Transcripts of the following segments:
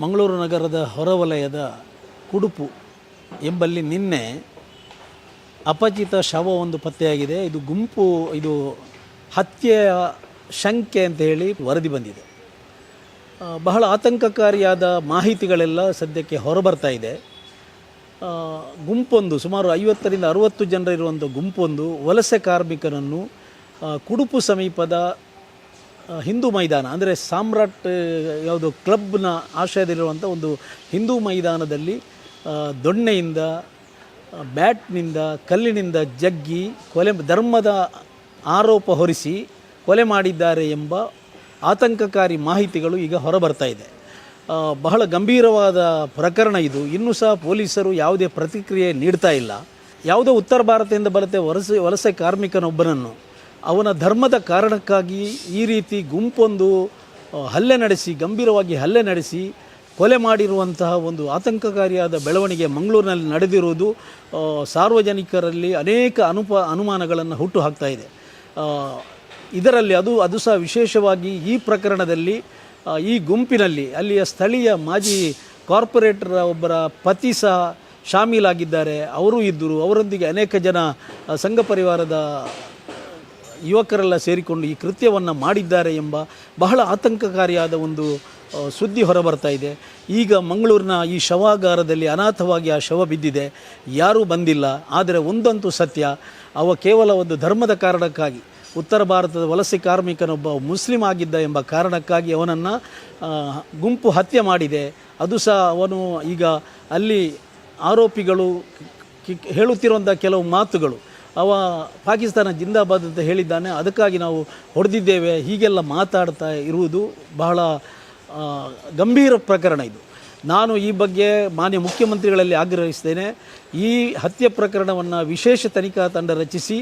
ಮಂಗಳೂರು ನಗರದ ಹೊರವಲಯದ ಕುಡುಪು ಎಂಬಲ್ಲಿ ನಿನ್ನೆ ಅಪಚಿತ ಶವ ಒಂದು ಪತ್ತೆಯಾಗಿದೆ. ಇದು ಗುಂಪು, ಇದು ಹತ್ಯೆಯ ಶಂಕೆ ಅಂತ ಹೇಳಿ ವರದಿ ಬಂದಿದೆ. ಬಹಳ ಆತಂಕಕಾರಿಯಾದ ಮಾಹಿತಿಗಳೆಲ್ಲ ಸದ್ಯಕ್ಕೆ ಹೊರಬರ್ತಾ ಇದೆ. ಗುಂಪೊಂದು, ಸುಮಾರು ಐವತ್ತರಿಂದ ಅರುವತ್ತು ಜನರಿರುವಂಥ ಗುಂಪೊಂದು ವಲಸೆ ಕಾರ್ಮಿಕರನ್ನು ಕುಡುಪು ಸಮೀಪದ ಹಿಂದೂ ಮೈದಾನ, ಅಂದರೆ ಸಾಮ್ರಾಟ್ ಯಾವುದು ಕ್ಲಬ್ನ ಆಶ್ರಯದಲ್ಲಿರುವಂಥ ಒಂದು ಹಿಂದೂ ಮೈದಾನದಲ್ಲಿ ದೊಣ್ಣೆಯಿಂದ ಬ್ಯಾಟ್ನಿಂದ, ಕಲ್ಲಿನಿಂದ ಜಗ್ಗಿ ಕೊಲೆ, ಧರ್ಮದ ಆರೋಪ ಹೊರಿಸಿ ಕೊಲೆ ಮಾಡಿದ್ದಾರೆ ಎಂಬ ಆತಂಕಕಾರಿ ಮಾಹಿತಿಗಳು ಈಗ ಹೊರಬರ್ತಾ ಇದೆ. ಬಹಳ ಗಂಭೀರವಾದ ಪ್ರಕರಣ ಇದು. ಇನ್ನೂ ಸಹ ಪೊಲೀಸರು ಯಾವುದೇ ಪ್ರತಿಕ್ರಿಯೆ ನೀಡ್ತಾ ಇಲ್ಲ. ಯಾವುದೋ ಉತ್ತರ ಭಾರತದಿಂದ ಬರುತ್ತೆ ವಲಸೆ ವಲಸೆ ಕಾರ್ಮಿಕನೊಬ್ಬನನ್ನು. ಅವನ ಧರ್ಮದ ಕಾರಣಕ್ಕಾಗಿ ಈ ರೀತಿ ಗುಂಪೊಂದು ಹಲ್ಲೆ ನಡೆಸಿ, ಗಂಭೀರವಾಗಿ ಹಲ್ಲೆ ನಡೆಸಿ, ಕೊಲೆ ಮಾಡಿರುವಂತಹ ಒಂದು ಆತಂಕಕಾರಿಯಾದ ಬೆಳವಣಿಗೆ ಮಂಗಳೂರಿನಲ್ಲಿ ನಡೆದಿರುವುದು ಸಾರ್ವಜನಿಕರಲ್ಲಿ ಅನೇಕ ಅನುಪ, ಅನುಮಾನಗಳನ್ನು ಹುಟ್ಟು ಹಾಕ್ತಾ ಇದೆ. ಇದರಲ್ಲಿ ಅದು ಅದು ಸಹ ವಿಶೇಷವಾಗಿ ಈ ಪ್ರಕರಣದಲ್ಲಿ ಈ ಗುಂಪಿನಲ್ಲಿ, ಅಲ್ಲಿಯ ಸ್ಥಳೀಯ ಮಾಜಿ ಕಾರ್ಪೊರೇಟರ್ ಒಬ್ಬರ ಪತಿ ಸಹ ಶಾಮೀಲಾಗಿದ್ದಾರೆ. ಅವರು ಇದ್ದರು. ಅವರೊಂದಿಗೆ ಅನೇಕ ಜನ ಸಂಘ ಪರಿವಾರದ ಯುವಕರೆಲ್ಲ ಸೇರಿಕೊಂಡು ಈ ಕೃತ್ಯವನ್ನು ಮಾಡಿದ್ದಾರೆ ಎಂಬ ಬಹಳ ಆತಂಕಕಾರಿಯಾದ ಒಂದು ಸುದ್ದಿ ಹೊರಬರ್ತಾ ಇದೆ. ಈಗ ಮಂಗಳೂರಿನ ಈ ಶವಾಗಾರದಲ್ಲಿ ಅನಾಥವಾಗಿ ಆ ಶವ ಬಿದ್ದಿದೆ. ಯಾರೂ ಬಂದಿಲ್ಲ. ಆದರೆ ಒಂದಂತೂ ಸತ್ಯ. ಅವ ಕೇವಲ ಒಂದು ಧರ್ಮದ ಕಾರಣಕ್ಕಾಗಿ, ಉತ್ತರ ಭಾರತದ ವಲಸೆ ಕಾರ್ಮಿಕನೊಬ್ಬ ಮುಸ್ಲಿಂ ಆಗಿದ್ದ ಎಂಬ ಕಾರಣಕ್ಕಾಗಿ ಅವನನ್ನು ಗುಂಪು ಹತ್ಯೆ ಮಾಡಿದೆ. ಅದು ಸಹ ಅವನು ಈಗ ಅಲ್ಲಿ ಆರೋಪಿಗಳು ಹೇಳುತ್ತಿರುವಂಥ ಕೆಲವು ಮಾತುಗಳು. ಅವ ಪಾಕಿಸ್ತಾನ ಜಿಂದಾಬಾದ್ ಅಂತ ಹೇಳಿದ್ದಾನೆ. ಅದಕ್ಕಾಗಿ ನಾವು ಹೊಡೆದಿದ್ದೇವೆ. ಹೀಗೆಲ್ಲ ಮಾತಾಡ್ತಾ ಇರುವುದು ಬಹಳ ಗಂಭೀರ ಪ್ರಕರಣ ಇದು. ನಾನು ಈ ಬಗ್ಗೆ ಮಾನ್ಯ ಮುಖ್ಯಮಂತ್ರಿಗಳಲ್ಲಿ ಆಗ್ರಹಿಸ್ತೇನೆ. ಈ ಹತ್ಯೆ ಪ್ರಕರಣವನ್ನು ವಿಶೇಷ ತನಿಖಾ ತಂಡ ರಚಿಸಿ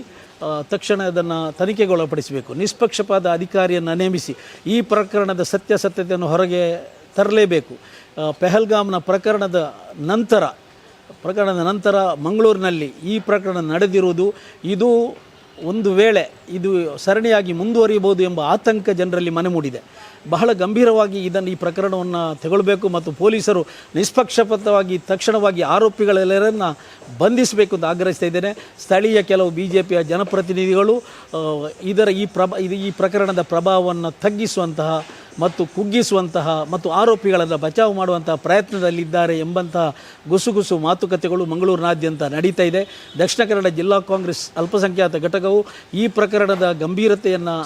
ತಕ್ಷಣ ಅದನ್ನು ತನಿಖೆಗೊಳಪಡಿಸಬೇಕು. ನಿಷ್ಪಕ್ಷಪಾತ ಅಧಿಕಾರಿಯನ್ನು ನೇಮಿಸಿ ಈ ಪ್ರಕರಣದ ಸತ್ಯಾಸತ್ಯತೆಯನ್ನು ಹೊರಗೆ ತರಲೇಬೇಕು. ಪೆಹಲ್ಗಾಮ್ನ ಪ್ರಕರಣದ ನಂತರ ಪ್ರಕರಣದ ನಂತರ ಮಂಗಳೂರಿನಲ್ಲಿ ಈ ಪ್ರಕರಣ ನಡೆದಿರುವುದು ಇದು ಒಂದು ವೇಳೆ ಇದು ಸರಣಿಯಾಗಿ ಮುಂದುವರಿಯಬಹುದು ಎಂಬ ಆತಂಕ ಜನರಲ್ಲಿ ಮನೆ ಮೂಡಿದೆ. ಬಹಳ ಗಂಭೀರವಾಗಿ ಇದನ್ನು ಈ ಪ್ರಕರಣವನ್ನು ತಗೊಳ್ಬೇಕು ಮತ್ತು ಪೊಲೀಸರು ನಿಷ್ಪಕ್ಷಪಾತವಾಗಿ ತಕ್ಷಣವಾಗಿ ಆರೋಪಿಗಳೆಲ್ಲರನ್ನು ಬಂಧಿಸಬೇಕು ಅಂತ ಆಗ್ರಹಿಸ್ತಾ ಇದ್ದೇನೆ. ಸ್ಥಳೀಯ ಕೆಲವು ಬಿ ಜೆ ಪಿಯ ಜನಪ್ರತಿನಿಧಿಗಳು ಇದರ ಈ ಪ್ರಭ ಈ ಪ್ರಕರಣದ ಪ್ರಭಾವವನ್ನು ತಗ್ಗಿಸುವಂತಹ ಮತ್ತು ಕುಗ್ಗಿಸುವಂತಹ ಮತ್ತು ಆರೋಪಿಗಳನ್ನು ಬಚಾವು ಮಾಡುವಂತಹ ಪ್ರಯತ್ನದಲ್ಲಿದ್ದಾರೆ ಎಂಬಂತಹ ಗುಸುಗುಸು ಮಾತುಕತೆಗಳು ಮಂಗಳೂರಿನಾದ್ಯಂತ ನಡೀತಾ ಇದೆ. ದಕ್ಷಿಣ ಕನ್ನಡ ಜಿಲ್ಲಾ ಕಾಂಗ್ರೆಸ್ ಅಲ್ಪಸಂಖ್ಯಾತ ಘಟಕವು ಈ ಪ್ರಕರಣದ ಗಂಭೀರತೆಯನ್ನು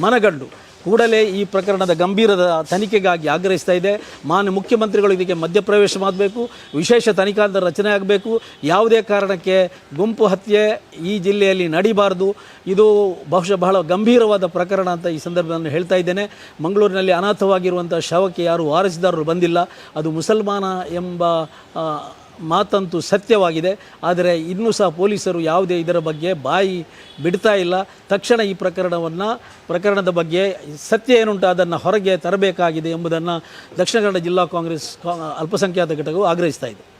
ಮನಗಂಡು ಕೂಡಲೇ ಈ ಪ್ರಕರಣದ ಗಂಭೀರದ ತನಿಖೆಗಾಗಿ ಆಗ್ರಹಿಸ್ತಾ ಇದೆ. ಮಾನ್ಯ ಮುಖ್ಯಮಂತ್ರಿಗಳು ಇದಕ್ಕೆ ಮಧ್ಯಪ್ರವೇಶ ಮಾಡಬೇಕು, ವಿಶೇಷ ತನಿಖಾದ ರಚನೆ ಆಗಬೇಕು. ಯಾವುದೇ ಕಾರಣಕ್ಕೆ ಗುಂಪು ಹತ್ಯೆ ಈ ಜಿಲ್ಲೆಯಲ್ಲಿ ನಡೀಬಾರದು. ಇದು ಬಹುಶಃ ಬಹಳ ಗಂಭೀರವಾದ ಪ್ರಕರಣ ಅಂತ ಈ ಸಂದರ್ಭದಲ್ಲಿ ಹೇಳ್ತಾ ಇದ್ದೇನೆ. ಮಂಗಳೂರಿನಲ್ಲಿ ಅನಾಥವಾಗಿರುವಂಥ ಶವಕ್ಕೆ ಯಾರು ವಾರಸುದಾರರು ಬಂದಿಲ್ಲ. ಅದು ಮುಸಲ್ಮಾನ ಎಂಬ ಮಾತಂತೂ ಸತ್ಯವಾಗಿದೆ. ಆದರೆ ಇನ್ನೂ ಸಹ ಪೊಲೀಸರು ಯಾವುದೇ ಇದರ ಬಗ್ಗೆ ಬಾಯಿ ಬಿಡ್ತಾ ಇಲ್ಲ. ತಕ್ಷಣ ಈ ಪ್ರಕರಣವನ್ನು, ಪ್ರಕರಣದ ಬಗ್ಗೆ ಸತ್ಯ ಏನುಂಟು ಅದನ್ನು ಹೊರಗೆ ತರಬೇಕಾಗಿದೆ ಎಂಬುದನ್ನು ದಕ್ಷಿಣ ಕನ್ನಡ ಜಿಲ್ಲಾ ಕಾಂಗ್ರೆಸ್ ಅಲ್ಪಸಂಖ್ಯಾತ ಘಟಕವು ಆಗ್ರಹಿಸ್ತಾ ಇದೆ.